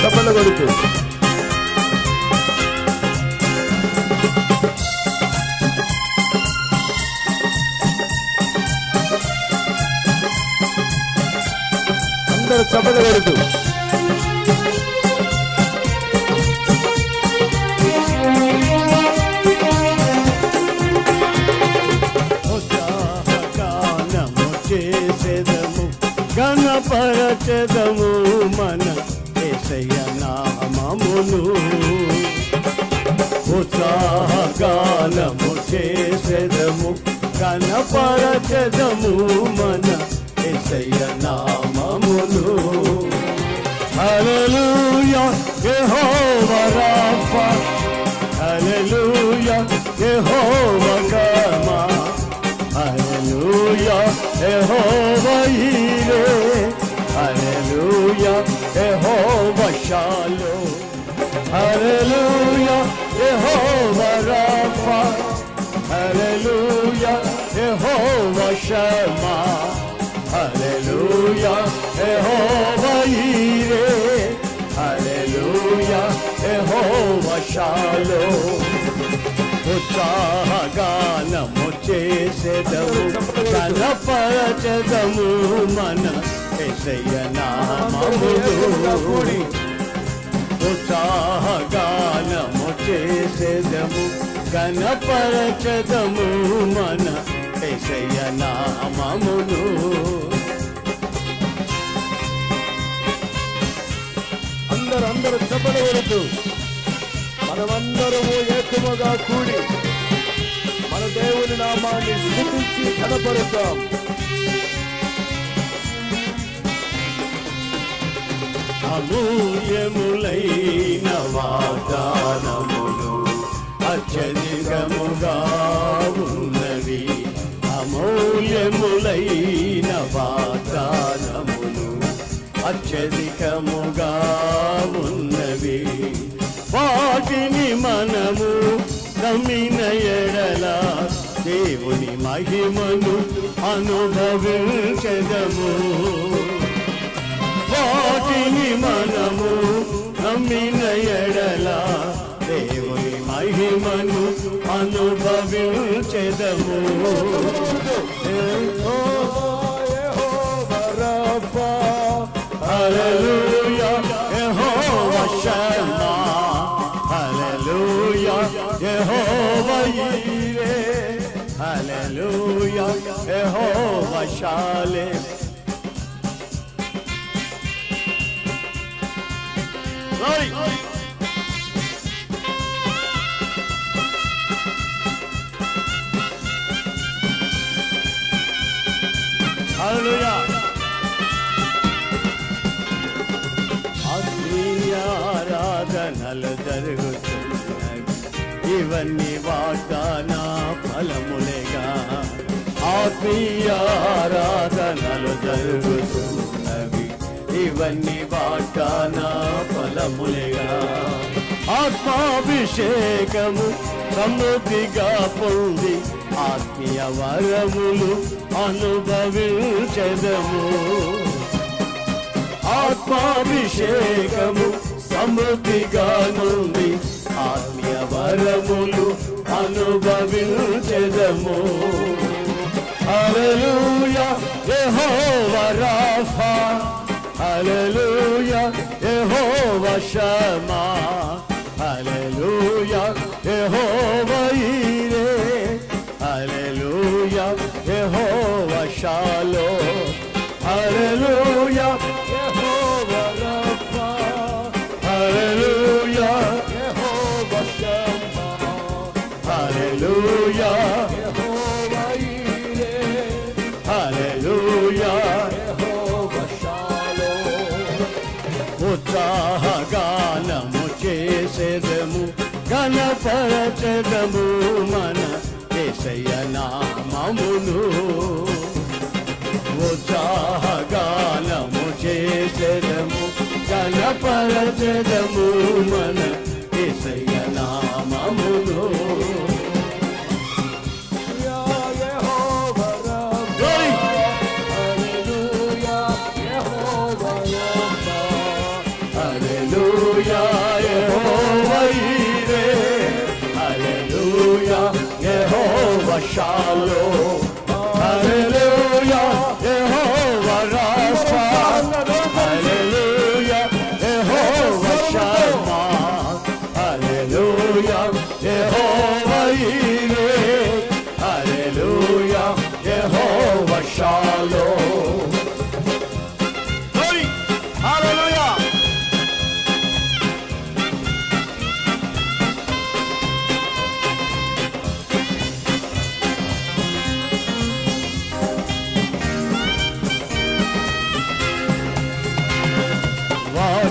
చప్పలు కొడుకు అందరూ చప్పలు కొడుకు ఉత్సాహగానము పరచదము మన ఎసయ నామమును. హల్లెలూయా యెహోవా రాఫా. హల్లెలూయా యెహోవా కమా హల్లెలూయా యెహోవా హీరే. హల్లెలూయా యెహోవా షాలో. హల్లెలూయా. యెహోవా షమా హల్లెలూయా యెహోవా ఈరే. హల్లెలూయా యెహోవా షాలోమ్ ఉత్సాహగానము చేసేదము కనపరచదము మన ఎసయ్య నామములు. ఉత్సాహగానము చేసేదము కనపరచదము మన ఎసయ్య నామమును. అందరూ అందరూ చప్పలు కొడుతూ మనమందరము ఏకముగా కూడి మన దేవుని నామాన్ని స్థుతించి కనపరుతాం అమూల్యములైన వాగ్దానములు అత్యధికముగా ఉన్నవి. అమూల్యములైన వాగ్దానములు అత్యధికముగా ఉన్నవి. వాటిని మనము నమ్మిన ఎడల దేవుని మహిమను అనుభవించదము. వాటిని మనము నమ్మిన ఎడలా మహిమను అనుభవించెదము హల్లెలూయా యెహోవా షమ్మా హల్లెలూయా యెహోవా ఈరే హల్లెలూయా యెహోవా షాలేం Glory. Hallelujah. ఆరాధనలు జరుగుతున్నవి ఇవన్నీ వాగ్దాన ఫలములేగా. ఆత్మీయ ఆరాధనలు జరుగుతున్నవి. ఇవన్నీ వాగ్దాన ఫలములేగా. ఆత్మాభిషేకము సమృద్ధిగా పొంది ఆత్మీయ వరములు అనుభవించదము. ఆత్మాభిషేకము సమృద్ధిగా నుండి ఆత్మీయ వరములు అనుభవించెదము. హల్లెలూయా యెహోవా రాఫా. హల్లెలూయా యెహోవా షమా గణపరచదము మన ఏసయ్య నామమును. ఉత్సాహగానము చేసేదము గణపరచదము మన ఏసయ్య నామమును. షాలో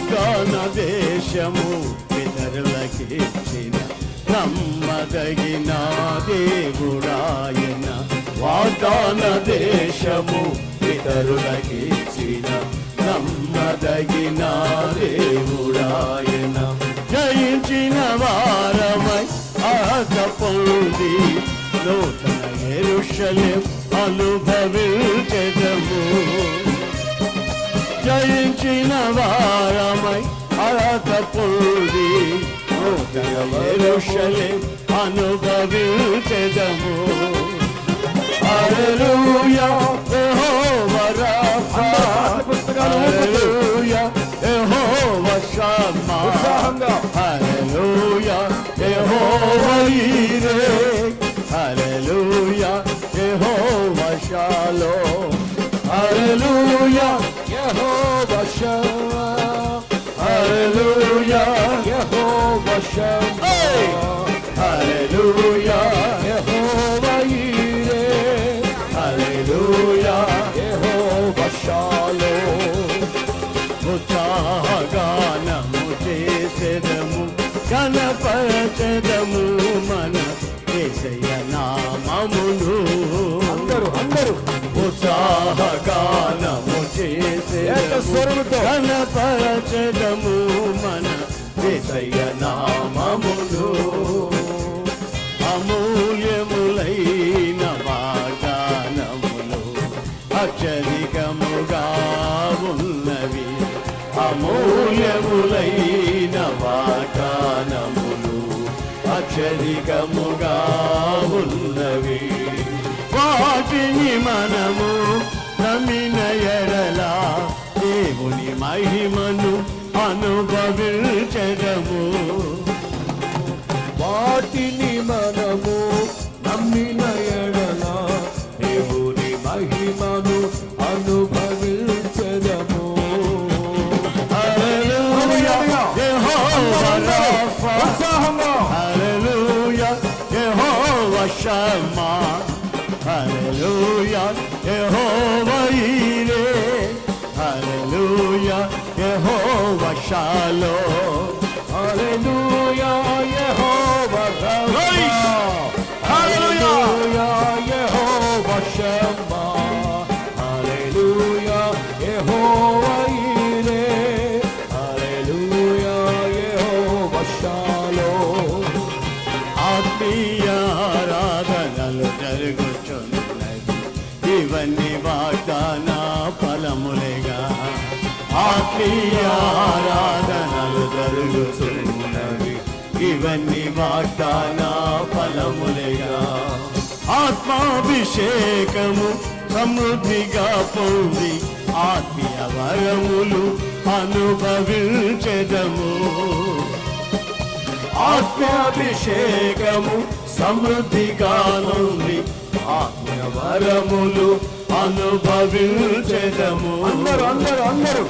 వాగ్దాన దేశము పితరులకిచ్చిన నమ్మదగిన దేవుడాయన. వాగ్దాన దేశము పితరులకిచ్చిన నమ్మదగిన దేవుడాయన. జయించిన వారమై ఆక పొంది నూతన ఎరుషలేం అనుభవించదము. జయించిన వారమై అరత పొంది ఎరుషలే అనుభవించదము. హల్లెలూయా యెహోవా రాఫా హల్లెలూయా యెహోవా షమ్మా. Hey! హల్లెలూయా అక్షరికముగా ఉన్నవి. వాటిని మనము నమ్మిన ఎడలా దేవుని మహిమను అనుభవించడము. వాటి షమ్మా హల్లెలూయా యెహోవా ఈరే హల్లెలూయా యెహోవా షాలోమ్ హల్లెలూయా యెహోవా! హల్లెలూయా యెహోవా షమ్మా. ఇవన్నీ వాగ్దాన ఫలములేగా ఆత్మాభిషేకము సమృద్ధిగా పొంది ఆత్మీయ వరములు అనుభవించదము. ఆత్మాభిషేకము సమృద్ధిగా నుండి ఆత్మ వరములు అనుభవించదము. అందరూ అందరూ అందరూ.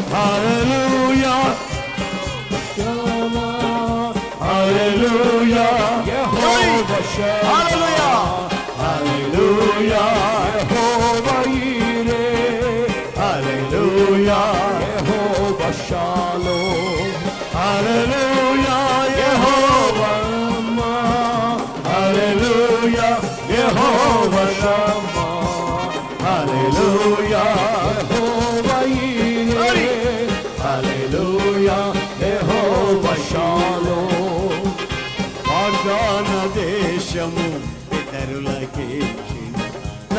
యెహోవా షమ్మా హల్లెలూయా హల్లెలూయా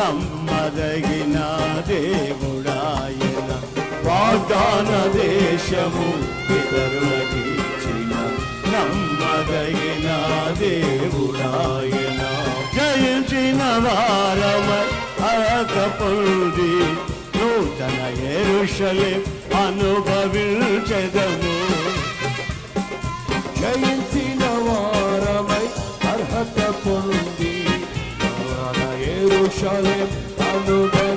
నమ్మదగిన దేవుడాయన వాగ్దాన దేశము పితరులకిచ్చిన నమ్మదగిన దేవుడాయన. జయించిన వారమై అరకపొంది నూతన ఎరుషలే అనుభవించదము. జయించిన వారమై అర్హత పొంది Jerusalém, tá no meu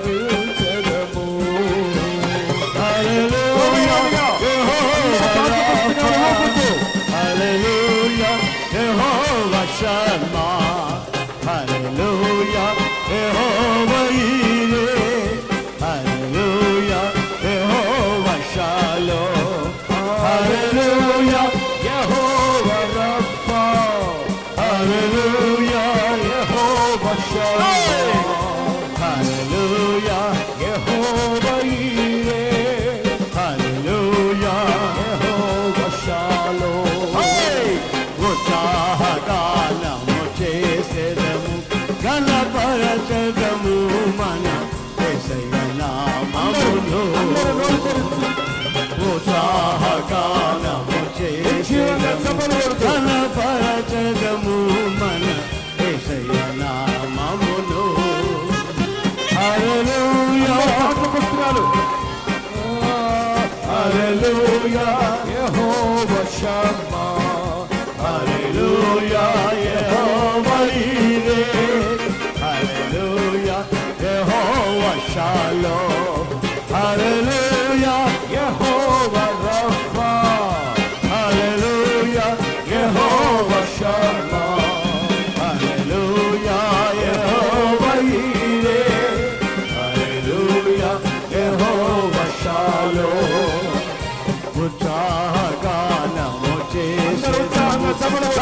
shalom. Hallelujah, Jehovah Rapha. Hallelujah, Jehovah Shalom. Hallelujah, Jehovah Yireh. Hallelujah, Jehovah Shalom. Utahagana mocheshe.